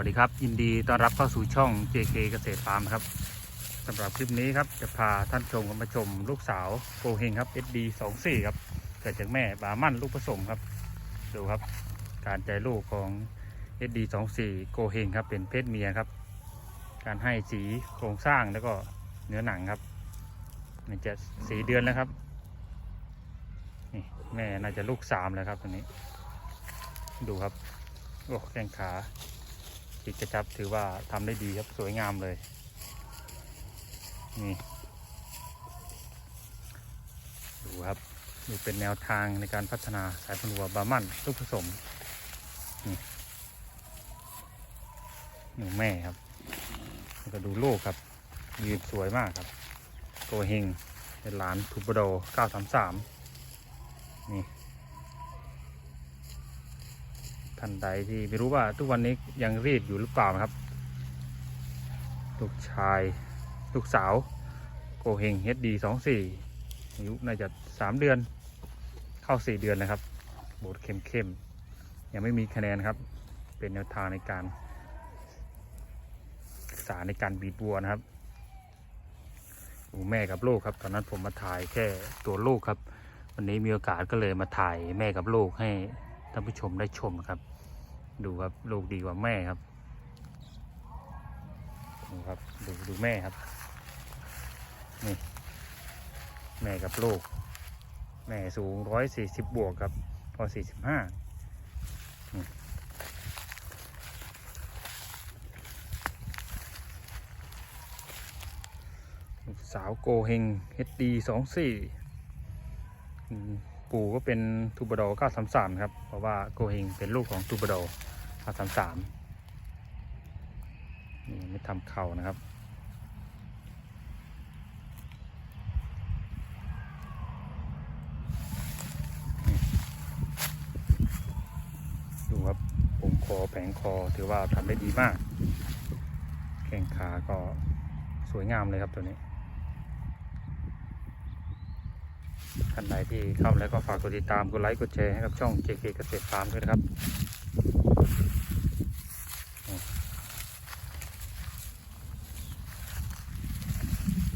วัสดีครับยินดีต้อนรับเข้าสู่ช่อง JK เกษตรฟาร์มครับสำหรับคลิปนี้ครับจะพาท่านชมมาชมลูกสาวโกเฮงครับ SD 2 4ครับเกิดจากแม่บามั่นลูกผสมครับดูครับ การใจลูกของ SD 2 4โกเฮงครับเป็นเพศเมียครับ การให้สีโครงสร้างแล้วก็เนื้อหนังครับมันจะสีเดือนแล้วครับนี่แม่น่าจะลูกสามแล้วครับตัวนี้ ดูครับโอ้แข้งขา จิกกระชับถือว่าทำได้ดีครับสวยงามเลย นี่ ดูครับดูเป็นแนวทางในการพัฒนาสายพันธุ์วัวบามันลูกผสมนี่หนูแม่ครับแล้วก็ดูลูกครับ ยืนสวยมากครับ โกเฮงเป็นหลานทูบโด933 นี่ ท่านใดที่ไม่รู้ว่าทุกวันนี้ยังรีดอยู่หรือเปล่านะครับ ลูกชาย ลูกสาว โกเฮงเฮดดีสองสี่อายุน่าจะสามเดือน เข้าสี่เดือนนะครับโบดเข้มเข้มๆยังไม่มีคะแนนครับ เป็นแนวทางในการศึกษาในการบีดวัวนะครับดูแม่กับลูกครับ ตอนนั้นผมมาถ่ายแค่ตัวลูกครับ วันนี้มีโอกาสก็เลยมาถ่ายแม่กับลูกให้ ท่านผู้ชมได้ชมครับ ดูครับลูกดีกว่าแม่ครับดูครับดูดูแม่ครับนี่แม่กับลูก แม่สูงร้อยสี่สิบบวกครับพอสี่สิบห้าสาวโกเฮงเฮดดีสองสี่ ปู่ก็เป็นทูบดอ933ครับ เพราะว่าโกเฮงเป็นลูกของทูบดอ933นี่ไม่ทำเข่านะครับดูครับผมคอแผงคอถือว่าทำได้ดีมาก แข้งขาก็สวยงามเลยครับตัวนี้ ท่านไหนที่เข้ามาแล้วก็ฝากกดติดตามกดไลค์กดแชร์ให้กับช่อง JK เกษตรฟาร์มด้วยนะครับ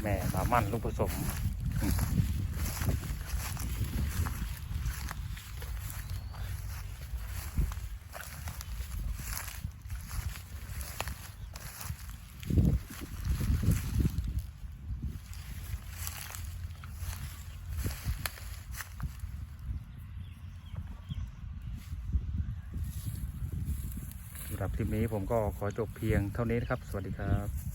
แม่สามั่นลูกผสม สำหรับคลิปนี้ผมก็ขอจบเพียงเท่านี้นะครับ สวัสดีครับ